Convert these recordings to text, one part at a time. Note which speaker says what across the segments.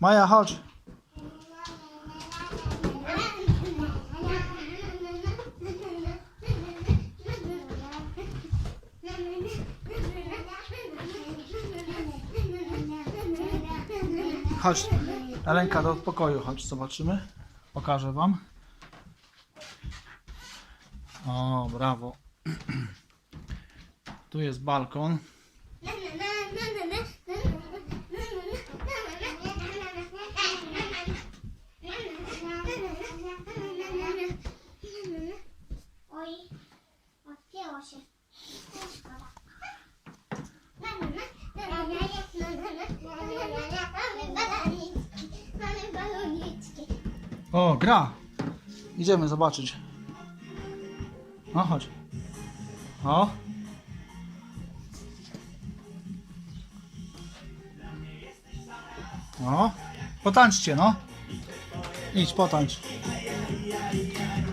Speaker 1: Maja, chodź. Chodź. Elenka do pokoju, chodź, zobaczymy. Pokażę wam. O, brawo. Tu jest balkon.
Speaker 2: Mamy.
Speaker 1: O, gra. Idziemy zobaczyć. No chodź. O. O. Potańczcie, no. Idź, potańcz.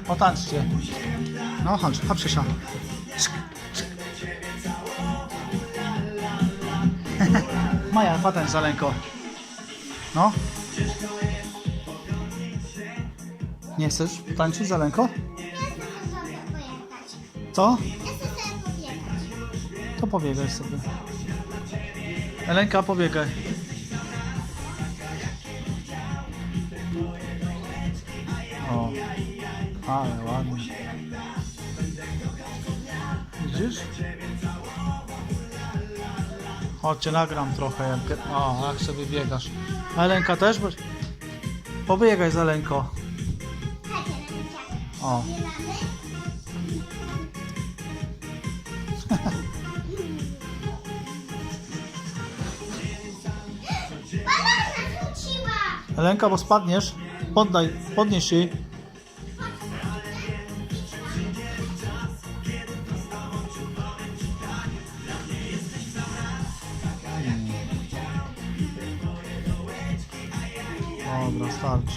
Speaker 1: Potańczcie. No chodź, chodź Krzysia. Maja, potańcz zaleńko. No. Nie chcesz tańczyć zaleńko? Co? To pobiegaj sobie. Elenka, pobiegaj. O, ale ładnie. Widzisz? Chodźcie, nagram trochę. Jak, o, jak sobie biegasz. Elenka też? Bo- Pobiegaj z Elenko. O. Elenka, bo spadniesz. Poddaj, podnieś jej. Olá, boas tardes.